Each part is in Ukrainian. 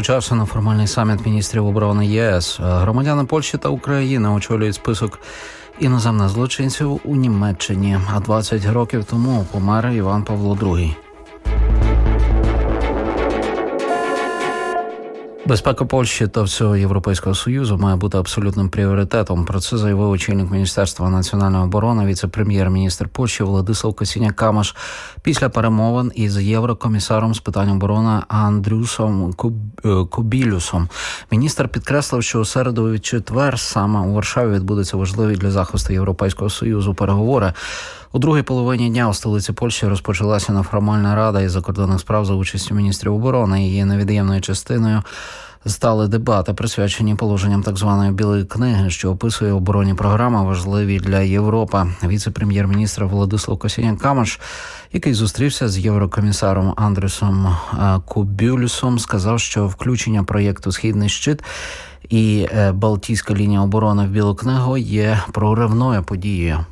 Почався неформальний саміт міністрів оборони ЄС. Громадяни Польщі та України очолюють список іноземних злочинців у Німеччині. А 20 років тому помер Іван Павло II. Безпека Польщі та всього Європейського союзу має бути абсолютним пріоритетом. Про це заявив очільник міністерства національної оборони, віце-прем'єр-міністр Польщі Владислав Косіня Камаш після перемовин із єврокомісаром з питань оборони Андрюсом е, Кубілюсом. Міністр підкреслив, що у середу і четвер саме у Варшаві відбудуться важливі для захисту Європейського союзу переговори. У другій половині дня у столиці Польщі розпочалася неформальна рада із закордонних справ за участю міністрів оборони. Її невід'ємною частиною стали дебати, присвячені положенням так званої білої книги, що описує оборонні програми, важливі для Європи. Віце-прем'єр-міністр Владислав Косінян Камаш, який зустрівся з єврокомісаром Андресом е, Кубюлюсом, сказав, що включення проєкту Східний щит і е, Балтійська лінія оборони в білу книгу є проривною подією.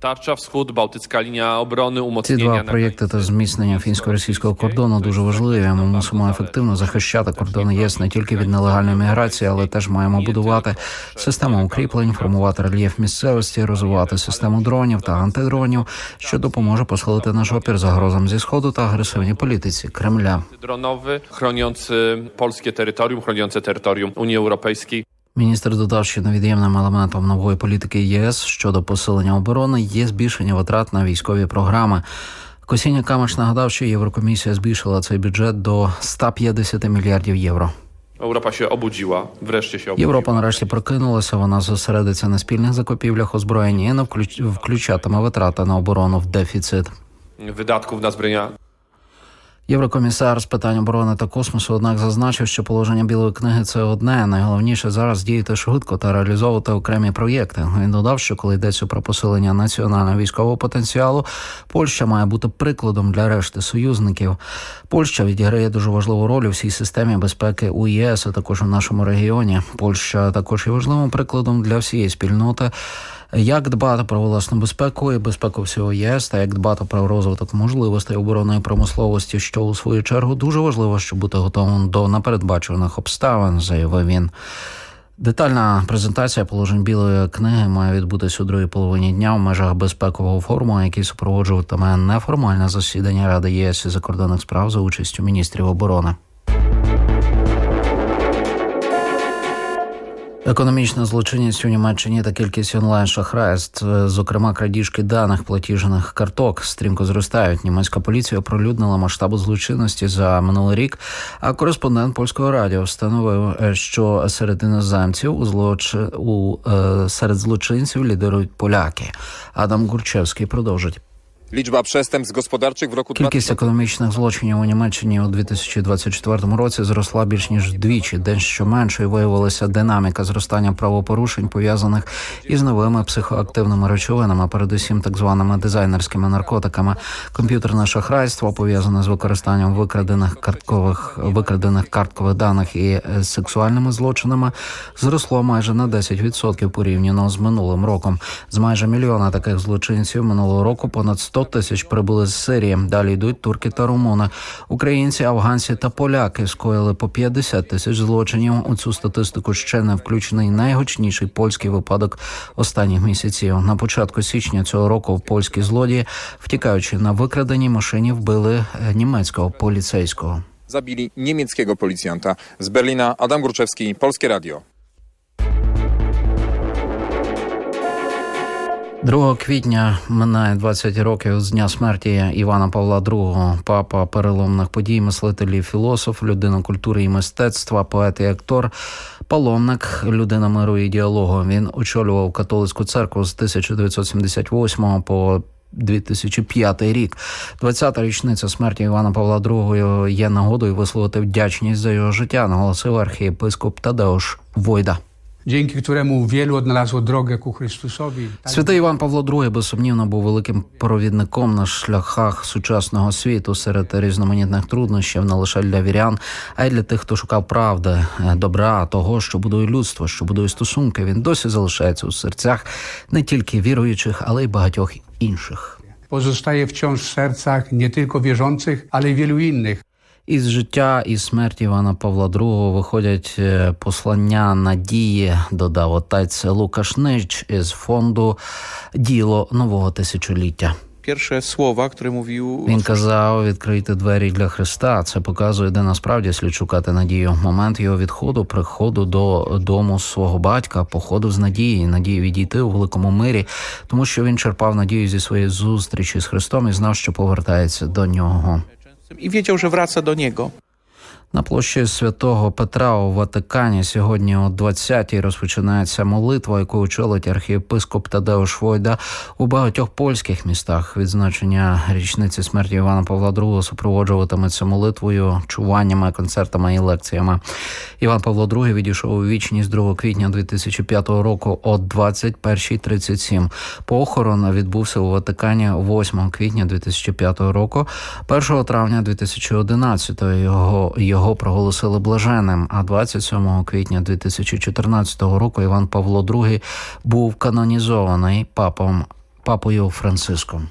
Tarcza Wschód, Bałtycka linia obrony, Ці umocnienia два проєкти та зміцнення фінсько-російського кордону дуже важливі. Ми мусимо ефективно захищати кордони ЄС не тільки від нелегальної міграції, але теж маємо будувати систему укріплень, формувати рельєф місцевості, розвивати систему дронів та антидронів, що допоможе посилити наш опір загрозам зі сходу та агресивній політиці Кремля. dronowy chroniący polskie terytorium, chroniące terytorium Unii Europejskiej. Міністр додав, що невід'ємним елементом нової політики ЄС щодо посилення оборони є збільшення витрат на військові програми. Косіння Камаш нагадав, що Єврокомісія збільшила цей бюджет до 150 мільярдів євро. Się obudziła, wreszcie się obudziła. Європа нарешті прокинулася. Вона зосередиться на спільних закупівлях озброєння і не включ... включатиме витрати на оборону в дефіцит. Wydatków na zbrojenia Єврокомісар з питань оборони та космосу, однак, зазначив, що положення білої книги це одне. Найголовніше зараз діяти швидко та реалізовувати окремі проєкти. Він додав, що коли йдеться про посилення національного військового потенціалу, Польща має бути прикладом для решти союзників. Польща відіграє дуже важливу роль у всій системі безпеки у ЄС, а також у нашому регіоні. Польща також є важливим прикладом для всієї спільноти. Як дбати про власну безпеку і безпеку всього ЄС, та як дбати про розвиток можливостей оборонної промисловості, що у свою чергу дуже важливо, щоб бути готовим до напередбачуваних обставин, заявив він. Детальна презентація положень білої книги має відбутися у другій половині дня в межах безпекового форуму, який супроводжуватиме неформальне засідання Ради ЄС і закордонних справ за участю міністрів оборони. Економічна злочинність у Німеччині та кількість онлайн шахрайств, е, зокрема крадіжки даних платіжних карток, стрімко зростають. Німецька поліція оприлюднила масштабу злочинності за минулий рік. А кореспондент польського радіо встановив, е, що серед іноземців у злочи... у е, серед злочинців лідирують поляки. Адам Гурчевський продовжить. Liczba przestępstw gospodarczych w roku Кількість економічних злочинів у Німеччині у 2024 році зросла більш ніж вдвічі. Дещо меншою виявилася динаміка зростання правопорушень, пов'язаних із новими психоактивними речовинами, передусім так званими дизайнерськими наркотиками. Комп'ютерне шахрайство пов'язане з використанням викрадених карткових викрадених карткових даних і е, сексуальними злочинами зросло майже на 10% порівняно з минулим роком. З майже мільйона таких злочинців минулого року понад 100 тисяч прибули з Сирії. Далі йдуть турки та румуни. Українці, афганці та поляки скоїли по 50 тисяч злочинів. У цю статистику ще не включений найгучніший польський випадок останніх місяців. На початку січня цього року польські злодії, втікаючи на викраденій машині, вбили е, німецького поліцейського. zabili niemieckiego policjanta z Berlina. Adam Gruczewski, Polskie Radio. 2 квітня минає 20 років з дня смерті Івана Павла II, папа переломних подій, мислитель і філософ, людина культури і мистецтва, поет і актор, паломник, людина миру і діалогу. Він очолював католицьку церкву з 1978 по 2005 рік. 20-та річниця смерті Івана Павла II є нагодою висловити вдячність за його життя, наголосив архієпископ Тадеуш Войда. Dzięki któremu wielu odnalazło drogę ku Chrystusowi. Святий Іван Павло II безсумнівно був великим провідником на шляхах сучасного світу серед різноманітних труднощів не лише для вірян, а й для тих, хто шукав правди, добра, того, що будує людство, що будує стосунки. Він досі залишається у серцях не тільки віруючих, але й багатьох інших. Pozostaje wciąż w sercach nie tylko wierzących, ale i wielu innych. Із життя і смерті Івана Павла II виходять е, послання надії, додав отець Лукаш Нич із фонду Діло нового тисячоліття. Słowa, które mówił Він казав відкрити двері для Христа. Це показує, де насправді слід шукати надію. Момент його відходу, приходу до дому свого батька, походив з надії, надії відійти у великому мирі, тому що він черпав надію зі своєї зустрічі з Христом і знав, що повертається до нього. I wiedział, że wraca do niego. На площі святого Петра у Ватикані сьогодні о 20-й розпочинається молитва, яку очолить архієпископ Тадеуш Войда у багатьох польських містах. Відзначення річниці смерті Івана Павла II супроводжуватиметься молитвою, чуваннями, концертами і лекціями. Іван Павло II відійшов у вічність 2 квітня 2005 року о 21.37. Похорон відбувся у Ватикані 8 квітня 2005 року. 1 травня 2011 його, його проголосили блаженним, а 27 квітня 2014 року Іван Павло II був канонізований папом папою Франциском.